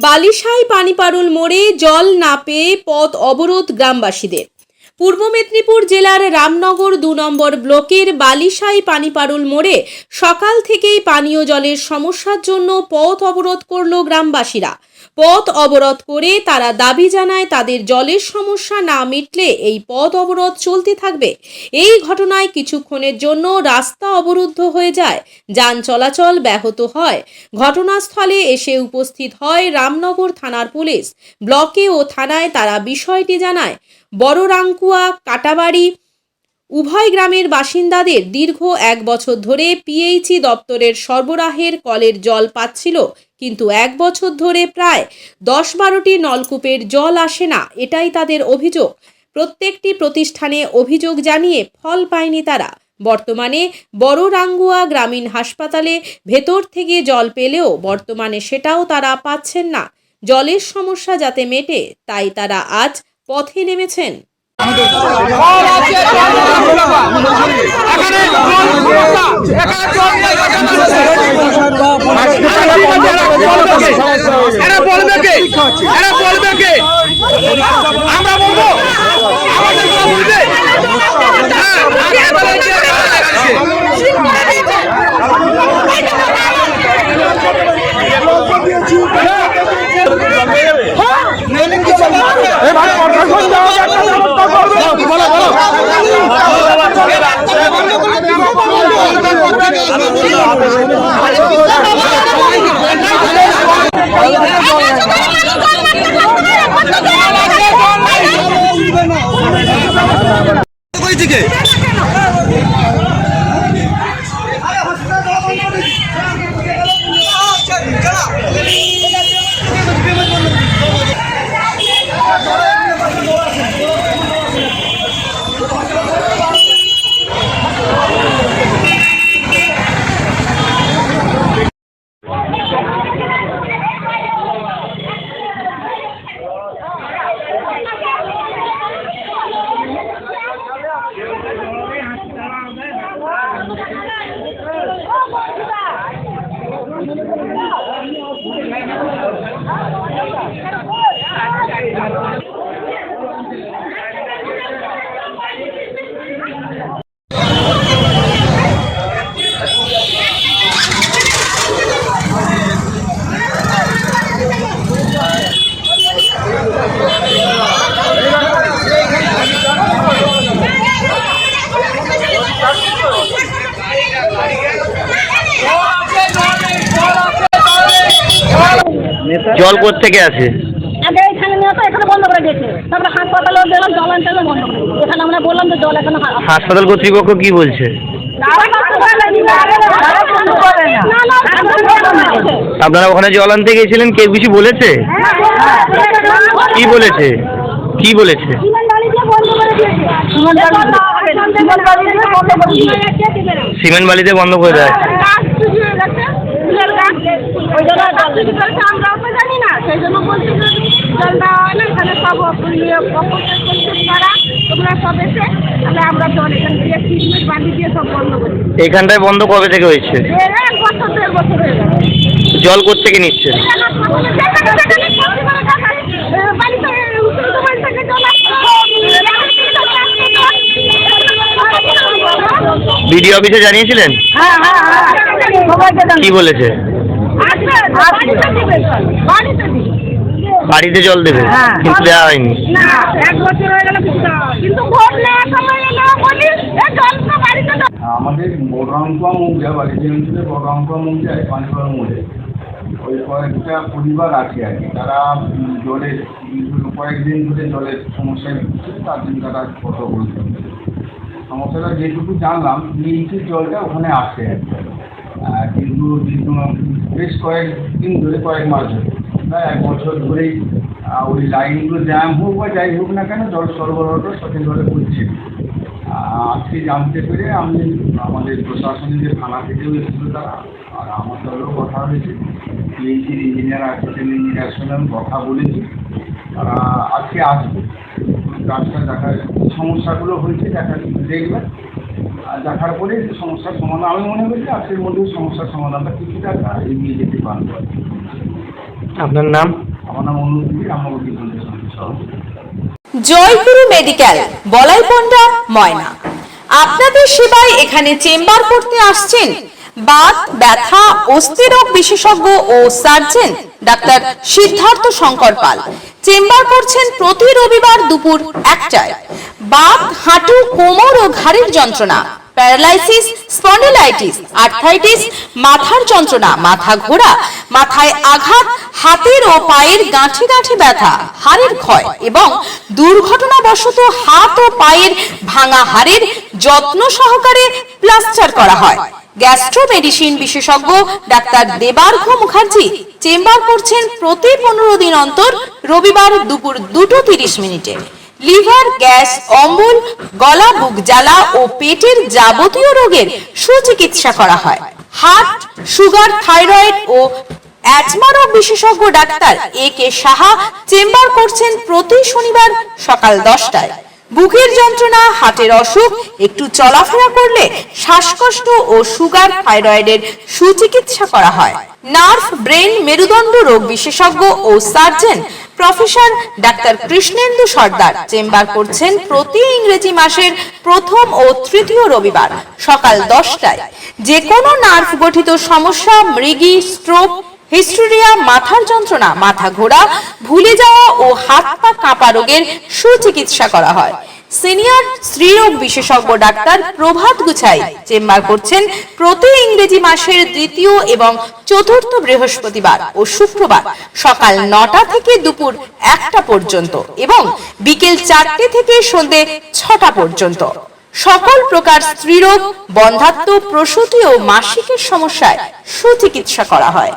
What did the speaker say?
বালিশাই পানিপারুল মোড়ে জল না পেয়ে পথ অবরোধ গ্রামবাসীদের। পূর্ব মেদিনীপুর জেলার রামনগর দু নম্বর ব্লকের বালিশাই পানিপারুল মোড়ে সকাল থেকেই পানীয় জলের সমস্যার জন্য পথ অবরোধ করল গ্রামবাসীরা। পথ অবরোধ করে তারা দাবি জানায় তাদের জলের সমস্যা না মিটলে এই পথ অবরোধ চলতে থাকবে। এই ঘটনায় কিছুক্ষণের জন্য রাস্তা অবরুদ্ধ হয়ে যায়, যান চলাচল ব্যাহত হয়। ঘটনাস্থলে এসে উপস্থিত হয় রামনগর থানার পুলিশ। ব্লকে ও থানায় তারা বিষয়টি জানায় বড় রাঙ্কুয়া কাটাবাড়ি, উভয় গ্রামের বাসিন্দাদের দীর্ঘ এক বছর ধরে পিএইচই দপ্তরের সরবরাহের কলের জল পাচ্ছিল, কিন্তু এক বছর ধরে প্রায় দশ বারোটি নলকূপের জল আসে না, এটাই তাদের অভিযোগ। প্রত্যেকটি প্রতিষ্ঠানে অভিযোগ জানিয়ে ফল পায়নি তারা। বর্তমানে বড় রাঙ্গুয়া গ্রামীণ হাসপাতালে ভেতর থেকে জল পেলেও বর্তমানে সেটাও তারা পাচ্ছেন না। জলের সমস্যা যাতে মেটে, তাই তারা আজ পথে নেমেছেন। আমরা বলব আমাদের Vai, vai, vai, vai, Vai, vai. জল থেকে আসে? আগে এখানে নিয়ে আসা এখানে বন্ধ করে দিয়েছে। তারপরে হাসপাতালেও দিলাম জল আনতে গেলে বন্ধ করে দিয়েছে। এখানে আমরা বললাম যে জল এখানে হা- হাসপাতাল কর্তৃপক্ষ কি বলছে? না, না, না, আপনারা ওখানে জল আনতে গিয়েছিলেন? কেউ কিছু বলেছে? কি বলেছে? কি বলেছে? সিমেন্ট বালিতে বন্ধ করে দেয়। ওই জন্য এখানটায় বন্ধ কবে থেকে হয়েছে? হয়ে জল থেকে নিচ্ছে? বিডিও অফিসে জানিয়েছিলেন? কি বলেছে? বাড়িতে জল দেবে কিন্তু দেওয়া হয়নি। না এক বছর হয়ে গেল কিছু দেওয়া হয়নি। কিন্তু ভোট নেওয়ার সময় এলো বলি এ জল তো বাড়িতে দাও। আমাদের বড়রামপুয়া মৌজা বা অঞ্চলে বড়রামপুয়া মৌজায় পানিপাড়া মোড়ে। ওই কয়েকটা পরিবার আছে আর কি। তারা জলের কয়েকদিন ধরে জলের সমস্যায় ভুগছে তার জন্য তারা কত বলছে সমস্যাটা যেটুকু জানলাম নিচের জলটা ওখানে আসে আর কি। কিন্তু বেশ কয়েকদিন ধরে কয়েক মাস ধরে। প্রায় এক বছর ধরেই ওই লাইনগুলো জ্যাম হোক বা যাই হোক না কেন, জল সরবরাহটা সঠিকভাবে করছে আজকে জানতে পেরে আমি আমাদের প্রশাসনিক যে থানা থেকেও এসেছিল তারা, আর আমার সঙ্গেও কথা হয়েছে। পিএইচির ইঞ্জিনিয়ার আসিস্ট্যান্ট ইঞ্জিনিয়ার সঙ্গে আমি কথা বলেছি। তারা আজকে আসবে। কাজটা দেখার সমস্যাগুলো হয়েছে দেখা দেখবে। আর দেখার পরে সমস্যার সমাধান, আমি মনে করি যে আজকের মধ্যে সমস্যার সমাধানটা কিছুটা এগিয়ে যেতে পারব। আপনার নাম? আমার নাম উদ্দীপন সভাপতি জয়গুরু মেডিকেল বলাইপন্ডা ময়না। আপনাদের সেবায় এখানে চেম্বার করতে আসছেন বাত ব্যথা অস্থিরোগ বিশেষজ্ঞ ও surgeon doctor Siddhartha Shankar Pal. Chamber করছেন প্রতি রবিবার দুপুর একটায়। বাত হাঁটু কোমর ও ঘাড়ের যন্ত্রণা প্যারালাইসিস স্পন্ডিলাইটিস আর্থাইটিস মাথার যন্ত্রণা মাথা ঘোরা মাথায় আঘাত, হাতের ও পায়ের গাঁঠে গাঁঠে ব্যথা, হাড়ের ক্ষয় এবং দুর্ঘটনাবশত হাত ও পায়ের ভাঙা হাড়ের যত্ন সহকারে প্লাস্টার করা হয়। গ্যাস্ট্রো মেডিসিন বিশেষজ্ঞ ডাক্তার দেবার্ঘ মুখার্জি চেম্বার করছেন প্রতি পনেরো দিন অন্তর রবিবার দুপুর দুটো তিরিশ মিনিটে। লিভার, গ্যাস, অম্বল, গলা, বুক জ্বালা ও পেটের যাবতীয় রোগের সুচিকিৎসা করা হয়। হার্ট, সুগার, থাইরয়েড ও অ্যাজমা রোগ বিশেষজ্ঞ doctor A K Saha chamber করছেন প্রতি শনিবার সকাল দশটায়। বুকের যন্ত্রণা, হার্টের অসুখ, একটু চলাফেরা করলে শ্বাসকষ্ট ও সুগার, থাইরয়েডের সুচিকিৎসা করা হয়। নার্ভ ব্রেন মেরুদণ্ড রোগ বিশেষজ্ঞ ও surgeon professor doctor Krishnendu Sardar chamber করছেন প্রতি ইংরেজি মাসের প্রথম ও তৃতীয় রবিবার সকাল দশটায়। যে কোনো নার্ভ গঠিত সমস্যা, মৃগী, স্ট্রোক হিস্টোরিয়া, মাথার যন্ত্রণা, মাথা ঘোরা, ভুলে যাওয়া ও হাত পা কাঁপা রোগের সুচিকিৎসা করা হয়। সিনিয়র স্ত্রীরোগ বিশেষজ্ঞ ডাক্তার প্রভাত গুছাই চেম্বার করছেন প্রতি ইংরেজি মাসের দ্বিতীয় এবং চতুর্থ বৃহস্পতিবার ও শুক্রবার সকাল নটা থেকে দুপুর একটা পর্যন্ত এবং বিকেল চারটে থেকে সন্ধে ছটা পর্যন্ত। সকল প্রকার স্ত্রীরোগ, বন্ধাত্ম, প্রসূতি ও মাসিকের সমস্যায় সুচিকিৎসা করা হয়।